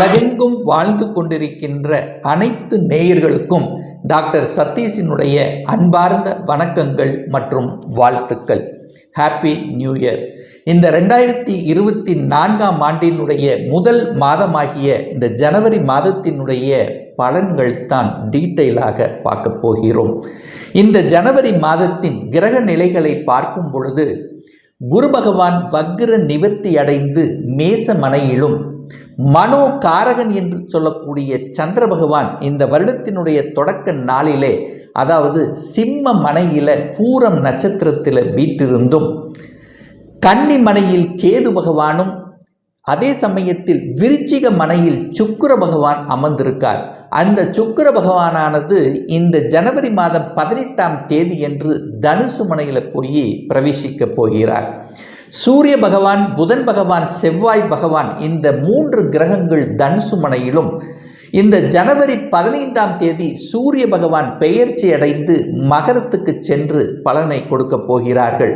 உலகெங்கும் வாழ்ந்து கொண்டிருக்கின்ற அனைத்து நேயர்களுக்கும் டாக்டர் சதீஷினுடைய அன்பார்ந்த வணக்கங்கள் மற்றும் வாழ்த்துக்கள். ஹாப்பி நியூ இயர் இந்த ரெண்டாயிரத்தி இருபத்தி நான்காம் ஆண்டினுடைய முதல் மாதமாகிய இந்த ஜனவரி மாதத்தினுடைய பலன்கள் தான் டீட்டெயிலாக பார்க்க போகிறோம். இந்த ஜனவரி மாதத்தின் கிரக நிலைகளை பார்க்கும் பொழுது குரு பகவான் வக்ர நிவர்த்தி அடைந்து மேச மனையிலும் மனோ காரகன் என்று சொல்லக்கூடிய சந்திர பகவான் இந்த வருடத்தினுடைய தொடக்க நாளிலே அதாவது சிம்ம மனையில பூரம் நட்சத்திரத்தில் வீட்டிருந்தும் கன்னி மனையில் கேது பகவானும் அதே சமயத்தில் விருச்சிக மனையில் சுக்கர பகவான் அமர்ந்திருக்கார். அந்த சுக்கிர பகவானானது இந்த ஜனவரி மாதம் பதினெட்டாம் தேதி என்று தனுசு மனையில் போய் பிரவேசிக்க போகிறார். சூரிய பகவான் புதன் பகவான் செவ்வாய் பகவான் இந்த மூன்று கிரகங்கள் தனுசுமனையிலும் இந்த ஜனவரி பதினைந்தாம் தேதி சூரிய பகவான் பெயர்ச்சி அடைந்து மகரத்துக்கு சென்று பலனை கொடுக்கப் போகிறார்கள்.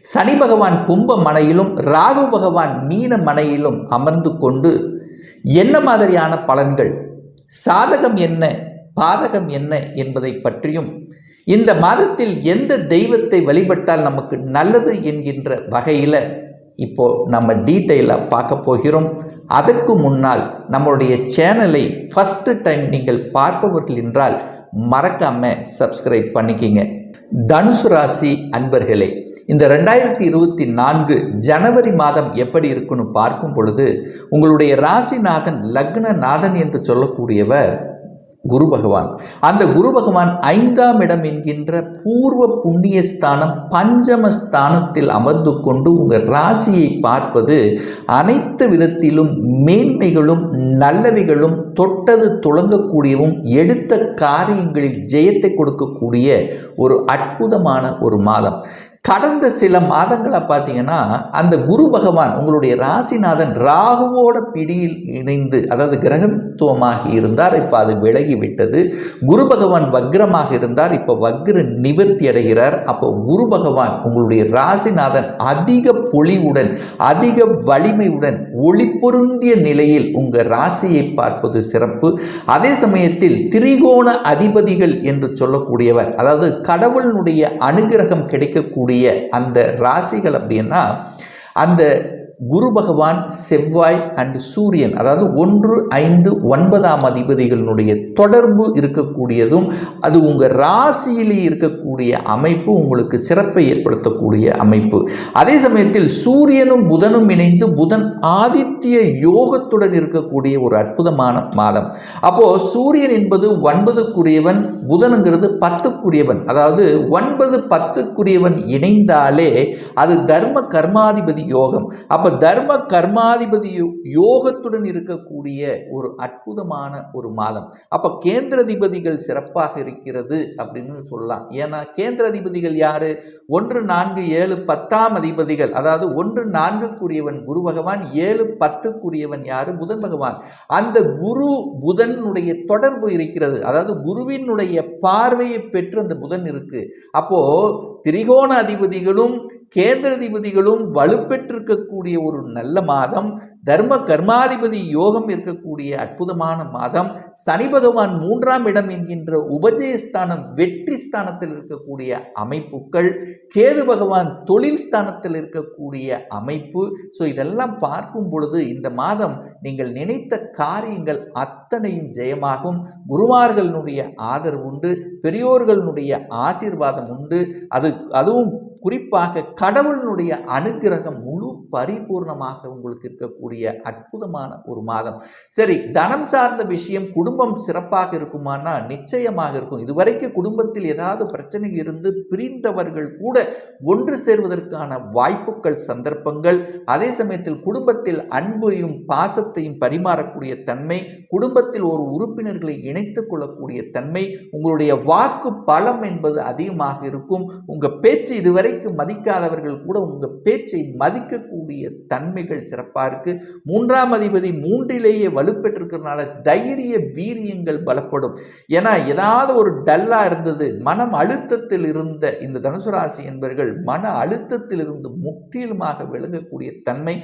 சனி பகவான் கும்ப மனையிலும் ராகு பகவான் மீன மனையிலும் அமர்ந்து கொண்டு என்ன மாதிரியான பலன்கள்? சாதகம் என்ன? பாதகம் என்ன? என்பதை பற்றியும் இந்த மாதத்தில் எந்த தெய்வத்தை வழிபட்டால் நமக்கு நல்லது என்கின்ற வகையில் இப்போ நம்ம டீட்டெயிலாக பார்க்க போகிறோம். அதற்கு முன்னால் நம்மளுடைய சேனலை ஃபஸ்ட்டு டைம் நீங்கள் பார்ப்பவர்கள் என்றால் மறக்காமல் சப்ஸ்கிரைப் பண்ணிக்கிங்க. தனுசு ராசி அன்பர்களே இந்த ரெண்டாயிரத்தி இருபத்தி நான்கு ஜனவரி மாதம் எப்படி இருக்குன்னு பார்க்கும் பொழுது உங்களுடைய ராசிநாதன் லக்னநாதன் என்று சொல்லக்கூடியவர் குரு பகவான். அந்த குரு பகவான் ஐந்தாம் இடம் என்கின்ற பூர்வ புண்ணிய ஸ்தானம் பஞ்சம ஸ்தானத்தில் அமர்ந்து கொண்டு உங்கள் ராசியை பார்ப்பது அனைத்து விதத்திலும் மேன்மைகளும் நல்லவைகளும் தொட்டது துளங்கக்கூடியவும் எடுத்த காரியங்களில் ஜெயத்தை கொடுக்கக்கூடிய ஒரு அற்புதமான ஒரு மாதம். கடந்த சில மாதங்களை பார்த்தீங்கன்னா அந்த குரு பகவான் உங்களுடைய ராசிநாதன் ராகுவோட பிடியில் இணைந்து அதாவது கிரகத்துவமாக இருந்தார். இப்போ அது விலகி விட்டது. குரு பகவான் வக்ரமாக இருந்தார். இப்போ வக்ர நிவர்த்தி அடைகிறார். அப்போ குரு பகவான் உங்களுடைய ராசிநாதன் அதிக பொலிவுடன் அதிக வலிமையுடன் ஒளி பொருந்திய நிலையில் உங்கள் ராசியை பார்ப்பது சிறப்பு. அதே சமயத்தில் திரிகோண அதிபதிகள் என்று சொல்லக்கூடியவர் அதாவது கடவுளினுடைய அனுகிரகம் கிடைக்கக்கூடிய அந்த ராசிகள் அப்படின்னா அந்த குரு பகவான் செவ்வாய் அண்ட் சூரியன் அதாவது ஒன்று ஐந்து ஒன்பதாம் அதிபதிகளினுடைய தொடர்பு இருக்கக்கூடியதும் அது உங்கள் ராசியிலே இருக்கக்கூடிய அமைப்பு உங்களுக்கு சிறப்பை ஏற்படுத்தக்கூடிய அமைப்பு. அதே சமயத்தில் சூரியனும் புதனும் இணைந்து புதன் ஆதித்ய யோகத்துடன் இருக்கக்கூடிய ஒரு அற்புதமான மாதம். அப்போது சூரியன் என்பது ஒன்பதுக்குரியவன் புதனுங்கிறது பத்துக்குரியவன். அதாவது ஒன்பது பத்துக்குரியவன் இணைந்தாலே அது தர்ம கர்மாதிபதி யோகம். அப்போ தர்ம கர்மாதிபதி யோகத்துடன் இருக்கக்கூடிய ஒரு அற்புதமான ஒரு மாதம். அப்போ கேந்திரதிபதிகள் சிறப்பாக இருக்கிறது அப்படின்னு சொல்லலாம். ஏன்னா கேந்திரதிபதிகள் யார்? ஒன்று நான்கு ஏழு பத்தாம் அதிபதிகள். அதாவது ஒன்று நான்குக்குரியவன் குரு பகவான் ஏழு பத்துக்குரியவன் யாரு? புதன் பகவான். அந்த குரு புதனுடைய தொடர்பு இருக்கிறது. அதாவது குருவினுடைய பார்வையை பெற்று அந்த புதன் இருக்குது அப்போது திரிகோண அதிபதிகளும் கேந்திரதிபதிகளும் வலுப்பெற்றிருக்கக்கூடிய ஒரு நல்ல மாதம். தர்ம கர்மாதிபதி யோகம் இருக்கக்கூடிய அற்புதமான மாதம். சனி பகவான் மூன்றாம் இடம் என்கின்ற உபஜயஸ்தானம் வெற்றி ஸ்தானத்தில் இருக்கக்கூடிய அமைப்புகள். கேது பகவான் தொழில் ஸ்தானத்தில் இருக்கக்கூடிய அமைப்பு. ஸோ இதெல்லாம் பார்க்கும் பொழுது இந்த மாதம் நீங்கள் நினைத்த காரியங்கள் அத்தனையும் ஜெயமாகும். குருமார்களுடைய ஆதரவு உண்டு. பெரியோர்களுடைய ஆசீர்வாதம் உண்டு. அது அதுவும் குறிப்பாக கடவுளினுடைய அனுகிரகம் பரிபூர்ணமாக உங்களுக்கு இருக்கக்கூடிய அற்புதமான ஒரு மாதம். சரி தனம் சார்ந்த விஷயம் குடும்பம் சிறப்பாக இருக்குமானா? நிச்சயமாக இருக்கும். இதுவரைக்கும் குடும்பத்தில் ஏதாவது பிரச்சனை இருந்து பிரிந்தவர்கள் கூட ஒன்று சேர்வதற்கான வாய்ப்புகள் சந்தர்ப்பங்கள் அதே சமயத்தில் குடும்பத்தில் அன்பையும் பாசத்தையும் பரிமாறக்கூடிய தன்மை குடும்பத்தில் ஒரு உறுப்பினர்களை இணைத்துக் கொள்ளக்கூடிய தன்மை உங்களுடைய வாக்கு பலம் என்பது அதிகமாக இருக்கும். உங்கள் பேச்சு இதுவரைக்கும் மதிக்காதவர்கள் கூட உங்கள் பேச்சை மதிக்கக்கூடிய இருக்கக்கூடிய தன்மைகள் சிறப்பாக இருக்கு. மூன்றாம் அதிபதி மூன்றிலேயே வலுப்பெற்றிருக்கிறதுனால தைரிய வீரியங்கள் பலப்படும். ஏன்னா ஏதாவது ஒரு டல்லா இருந்தது மனம் அழுத்தத்தில் இருந்த இந்த தனுசு ராசி என்பவர்கள் மன அழுத்தத்தில் இருந்து முற்றிலுமாக விளங்கக்கூடிய தன்மை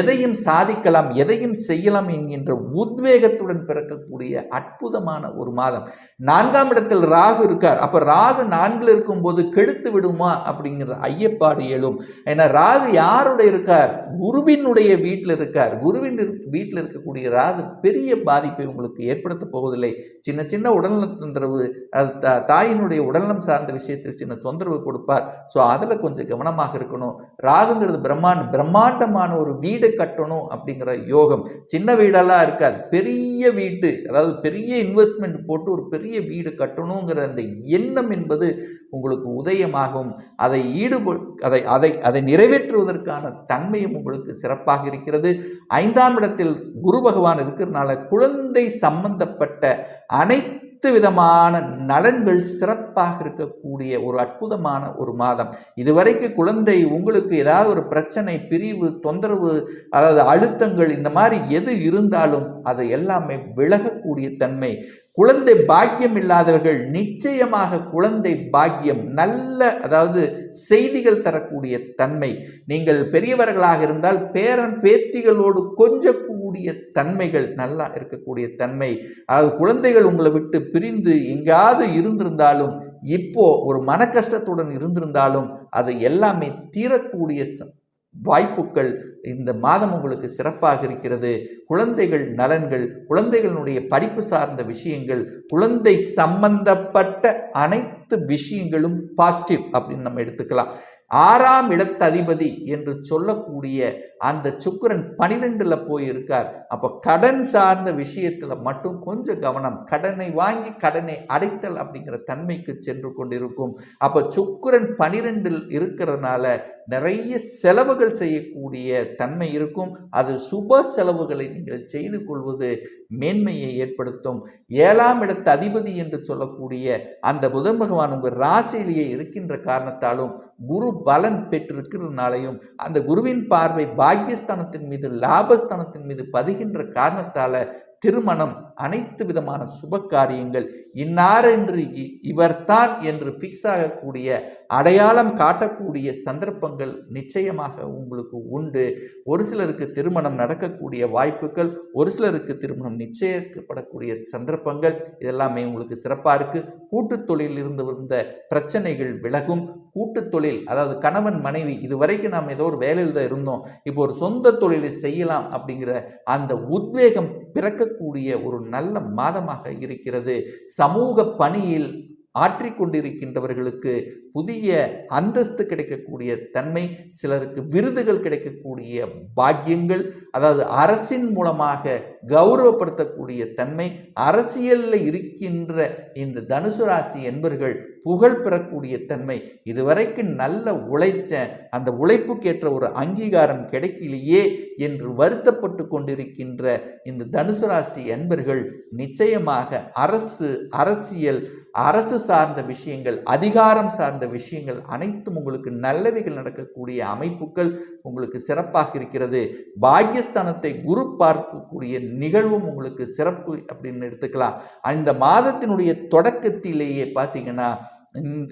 எதையும் சாதிக்கலாம் எதையும் செய்யலாம் என்கின்ற உத்வேகத்துடன் பிறக்கக்கூடிய அற்புதமான ஒரு மாதம். நான்காம் இடத்தில் ராகு இருக்கார். அப்ப ராகு நான்கில் இருக்கும்போது கெடுத்து விடுமா? அப்படிங்கிற ஐயப்பாடு எழும். ஏன்னா ராகு யாருடைய இருக்கார்? குருவினுடைய வீட்டில் இருக்கார். குருவின் வீட்டில் இருக்கக்கூடிய ராகு பெரிய பாதிப்பை உங்களுக்கு ஏற்படுத்த போவதில்லை. சின்ன சின்ன உடல்நல தொந்தரவு அது தா- தாயினுடைய உடல்நலம் சார்ந்த விஷயத்தில் சின்ன தொந்தரவு கொடுப்பார். ஸோ அதில் கொஞ்சம் கவனமாக இருக்கணும். ராகுங்கிறது பிரம்மாண்ட பிரம்மாண்டமான ஒரு வீடு கட்டணும் அப்படிங்கிற யோகம். சின்ன வீடெல்லாம் இருக்காது. பெரிய வீட்டு அதாவது பெரிய இன்வெஸ்ட்மெண்ட் போட்டு ஒரு பெரிய வீடு கட்டணுங்கிற அந்த எண்ணம் என்பது உங்களுக்கு உதயமாகும். அதை ஈடுப அதை அதை அதை நிறைவேற்றுவதற்கான தன்மையும் உங்களுக்கு சிறப்பாக இருக்கிறது. ஐந்தாம் இடத்தில் குரு பகவான் இருக்கிறதுனால குழந்தை சம்பந்தப்பட்ட அனைத்து விதமான நலன்கள் சிறப்பாக இருக்கக்கூடிய ஒரு அற்புதமான ஒரு மாதம். இதுவரைக்கு குழந்தை உங்களுக்கு ஏதாவது ஒரு பிரச்சனை பிரிவு தொந்தரவு அதாவது அழுத்தங்கள் இந்த மாதிரி எது இருந்தாலும் அது எல்லாமே விலகக்கூடிய தன்மை. குழந்தை பாக்கியம் இல்லாதவர்கள் நிச்சயமாக குழந்தை பாக்கியம் நல்ல அதாவது செய்திகள் தரக்கூடிய தன்மை. நீங்கள் பெரியவர்களாக இருந்தால் பேரன் பேத்திகளோடு கொஞ்சக்கூடிய தன்மைகள் நல்லா இருக்கக்கூடிய தன்மை. அதாவது குழந்தைகள் உங்களை விட்டு பிரிந்து எங்காவது இருந்திருந்தாலும் இப்போ ஒரு மன கஷ்டத்துடன் இருந்திருந்தாலும் அது எல்லாமே தீரக்கூடிய ச- வாய்ப்புகள் இந்த மாதம் உங்களுக்கு சிறப்பாக இருக்கிறது. குழந்தைகள் நலன்கள் குழந்தைகளுடைய படிப்பு சார்ந்த விஷயங்கள் குழந்தை சம்பந்தப்பட்ட அனைத்து விஷயங்களும் பாசிட்டிவ் அப்படின்னு நம்ம எடுத்துக்கலாம். ஆறாம் இடத்த அதிபதி என்று சொல்லக்கூடிய அந்த சுக்கரன் பனிரெண்டில் போய் இருக்கார் அப்போ கடன் சார்ந்த விஷயத்தில் மட்டும் கொஞ்சம் கவனம். கடனை வாங்கி கடனை அடைத்தல் அப்படிங்கிற தன்மைக்கு சென்று கொண்டிருக்கும். அப்போ சுக்கரன் பனிரெண்டில் இருக்கிறதுனால நிறைய செலவுகள் செய்யக்கூடிய தன்மை இருக்கும். அது சுப செலவுகளை நீங்கள் செய்து கொள்வது மேன்மையை ஏற்படுத்தும். ஏழாம் இடத்த அதிபதி என்று சொல்லக்கூடிய அந்த புதன் பகவான் உங்கள் ராசியிலேயே இருக்கின்ற காரணத்தாலும் குரு பலன் பெற்றிருக்கிறதுனாலையும் அந்த குருவின் பார்வை பாக்கியஸ்தானத்தின் மீது லாபஸ்தானத்தின் மீது பதிகின்ற காரணத்தால திருமணம் அனைத்து விதமான சுப காரியங்கள் இன்னார் என்று இ- இவர்தான் என்று ஃபிக்ஸ் ஆகக்கூடிய அடையாளம் காட்டக்கூடிய சந்தர்ப்பங்கள் நிச்சயமாக உங்களுக்கு உண்டு. ஒரு சிலருக்கு திருமணம் நடக்கக்கூடிய வாய்ப்புகள் ஒரு சிலருக்கு திருமணம் நிச்சயிக்கப்படக்கூடிய சந்தர்ப்பங்கள் இதெல்லாமே உங்களுக்கு சிறப்பாக இருக்குது கூட்டுத் தொழிலில் இருந்து வந்த பிரச்சனைகள் விலகும். கூட்டு தொழில் அதாவது கணவன் மனைவி இதுவரைக்கும் நாம் ஏதோ ஒரு வேலையில் தான் இருந்தோம். இப்போ ஒரு சொந்த தொழிலை செய்யலாம் அப்படிங்கிற அந்த உத்வேகம் பிறக்கக்கூடிய ஒரு நல்ல மாதமாக இருக்கிறது. சமூக பணியில் ஆற்றிக்கொண்டிருக்கின்றவர்களுக்கு புதிய அந்தஸ்து கிடைக்கக்கூடிய தன்மை சிலருக்கு விருதுகள் கிடைக்கக்கூடிய பாக்கியங்கள் அதாவது அரசின் மூலமாக கௌரவப்படுத்தக்கூடிய தன்மை அரசியலில் இருக்கின்ற இந்த தனுசு ராசி என்பர்கள் புகழ் பெறக்கூடிய தன்மை. இதுவரைக்கும் நல்ல உழைச்ச அந்த உழைப்புக்கேற்ற ஒரு அங்கீகாரம் கிடைக்கலையே என்று வருத்தப்பட்டு கொண்டிருக்கின்ற இந்த தனுசு ராசி என்பர்கள் நிச்சயமாக அரசு அரசியல் அரசு சார்ந்த விஷயங்கள் அதிகாரம் சார்ந்த விஷயங்கள் அனைத்தும் உங்களுக்கு நல்லவைகள் நடக்கக்கூடிய அமைப்புகள் உங்களுக்கு சிறப்பாக இருக்கிறது. பாக்கியஸ்தானத்தை குரு பார்க்கக்கூடிய நிகழ்வும் உங்களுக்கு சிறப்பு அப்படின்னு எடுத்துக்கலாம். அந்த மாதத்தினுடைய தொடக்கத்திலேயே பார்த்தீங்கன்னா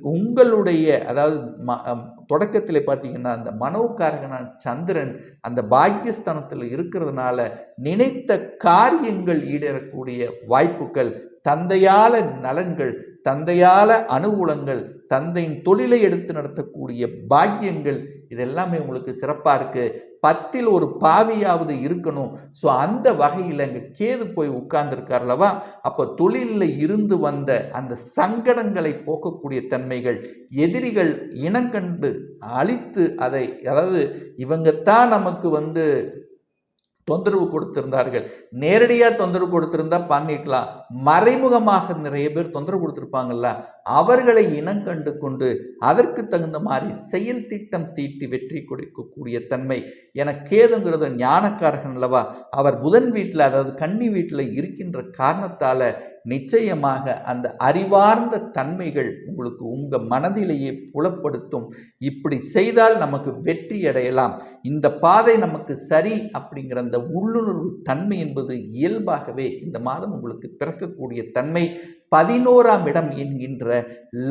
உங்களுடைய அதாவது ம- பார்த்தீங்கன்னா அந்த மனோக்காரகனான சந்திரன் அந்த பாக்கியஸ்தானத்தில் இருக்கிறதுனால நினைத்த காரியங்கள் ஈடேறக்கூடிய வாய்ப்புகள் தந்தையால நலன்கள் தந்தையால அனுகூலங்கள் தந்தையின் தொழிலை எடுத்து நடத்தக்கூடிய பாக்கியங்கள் இதெல்லாமே உங்களுக்கு சிறப்பாக இருக்கு. பத்தில் ஒரு பாவியாவது இருக்கணும். ஸோ அந்த வகையில் அங்கே கேது போய் உட்கார்ந்துருக்கார்லவா அப்போ தொழிலில் இருந்து வந்த அந்த சங்கடங்களை போக்கக்கூடிய தன்மைகள் எதிரிகள் இனங்கண்டு அழித்து அதை அதாவது இவங்கத்தான் நமக்கு வந்து தொந்தரவு கொடுத்திருந்தார்கள். நேரடியாக தொந்தரவு கொடுத்திருந்தா பண்ணிக்கலாம் மறைமுகமாக நிறைய பேர் தொந்தரவு கொடுத்துருப்பாங்கல்ல. அவர்களை இனங்கண்டு கொண்டு அதற்கு தகுந்த மாதிரி செயல் திட்டம் தீட்டி வெற்றி கொடுக்கக்கூடிய தன்மை. என கேதுங்கிறது ஞானக்காரகன் அல்லவா? அவர் புதன் வீட்டில் அதாவது கன்னி வீட்டில் இருக்கின்ற காரணத்தால் நிச்சயமாக அந்த அறிவார்ந்த தன்மைகள் உங்களுக்கு உங்கள் மனதிலேயே புலப்படுத்தும். இப்படி செய்தால் நமக்கு வெற்றி அடையலாம். இந்த பாதை நமக்கு சரி அப்படிங்கிற அந்த உள்ளுணர்வு தன்மை என்பது இயல்பாகவே இந்த மாதம் உங்களுக்கு பிறக்கக்கூடிய தன்மை. பதினோராம் இடம் என்கின்ற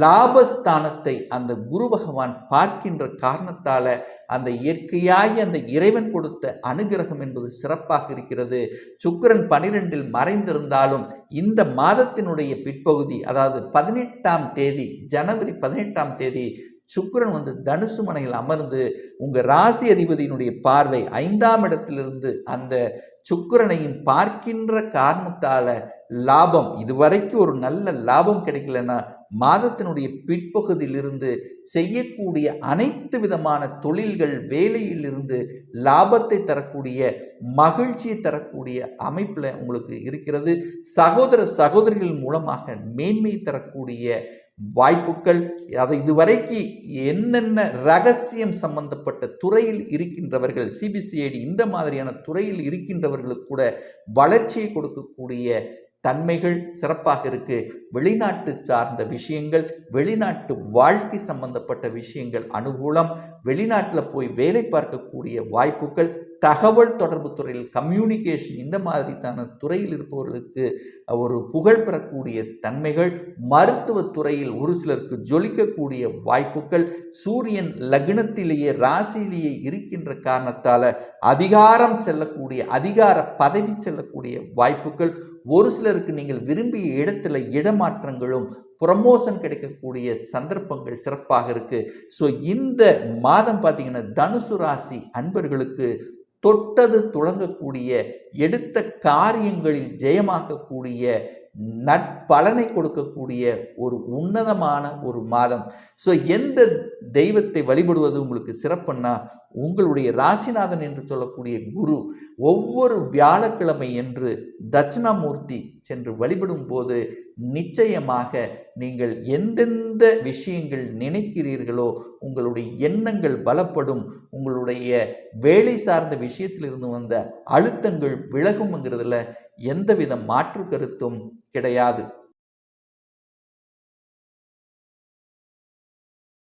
லாபஸ்தானத்தை அந்த குரு பகவான் பார்க்கின்ற காரணத்தால் அந்த இயற்கையாகி அந்த இறைவன் கொடுத்த அனுகிரகம் என்பது சிறப்பாக இருக்கிறது. சுக்கிரன் பனிரெண்டில் மறைந்திருந்தாலும் இந்த மாதத்தினுடைய பிற்பகுதி அதாவது பதினெட்டாம் தேதி ஜனவரி பதினெட்டாம் தேதி சுக்கிரன் வந்து தனுசு மனையில் அமர்ந்து உங்கள் ராசி அதிபதியினுடைய பார்வை ஐந்தாம் இடத்திலிருந்து அந்த சுக்கிரனையும் பார்க்கின்ற காரணத்தால் லாபம். இதுவரைக்கும் ஒரு நல்ல லாபம் கிடைக்கலன்னா மாதத்தினுடைய பிற்பகுதியிலிருந்து செய்யக்கூடிய அனைத்து விதமான தொழில்கள் வேலையிலிருந்து லாபத்தை தரக்கூடிய மகிழ்ச்சியை தரக்கூடிய அமைப்பில் உங்களுக்கு இருக்கிறது. சகோதர சகோதரிகள் மூலமாக மேன்மை தரக்கூடிய வாய்ப்புகள் அதை இதுவரைக்கு என்னென்ன ரகசியம் சம்பந்தப்பட்ட துறையில் இருக்கின்றவர்கள் சிபிசிஐடி இந்த மாதிரியான துறையில் இருக்கின்றவர்களுக்கு கூட வளர்ச்சியை கொடுக்கக்கூடிய தன்மைகள் சிறப்பாக இருக்கு. வெளிநாட்டு சார்ந்த விஷயங்கள் வெளிநாட்டு வாழ்க்கை சம்பந்தப்பட்ட விஷயங்கள் அனுகூலம் வெளிநாட்டில் போய் வேலை பார்க்கக்கூடிய வாய்ப்புகள் தகவல் தொடர்பு துறையில் கம்யூனிகேஷன் இந்த மாதிரித்தான துறையில் இருப்பவர்களுக்கு ஒரு புகழ் பெறக்கூடிய தன்மைகள் மருத்துவ துறையில் ஒரு சிலருக்கு ஜொலிக்கக்கூடிய வாய்ப்புகள் சூரியன் லக்னத்திலேயே ராசியிலேயே இருக்கின்ற காரணத்தால் அதிகாரம் செல்லக்கூடிய அதிகார பதவி செல்லக்கூடிய வாய்ப்புகள் ஒரு சிலருக்கு நீங்கள் விரும்பிய இடத்துல இடமாற்றங்களும் ப்ரமோஷன் கிடைக்கக்கூடிய சந்தர்ப்பங்கள் சிறப்பாக இருக்குது ஸோ இந்த மாதம் பார்த்தீங்கன்னா தனுசு ராசி அன்பர்களுக்கு தொட்டது துளங்கக்கூடிய எடுத்த காரியங்களில் ஜெயமாக்கக்கூடிய நட்பலனை கொடுக்கக்கூடிய ஒரு உன்னதமான ஒரு மாதம். ஸோ எந்த தெய்வத்தை வழிபடுவது உங்களுக்கு சிறப்புன்னா உங்களுடைய ராசிநாதன் என்று சொல்லக்கூடிய குரு ஒவ்வொரு வியாழக்கிழமை என்று தட்சிணாமூர்த்தி சென்று வழிபடும் போது நிச்சயமாக நீங்கள் எந்தெந்த விஷயங்கள் நினைக்கிறீர்களோ உங்களுடைய எண்ணங்கள் பலப்படும் உங்களுடைய வேலை சார்ந்த விஷயத்திலிருந்து வந்த அழுத்தங்கள் விலகும்ங்கிறதுல எந்தவித மாற்று கருத்தும் கிடையாது.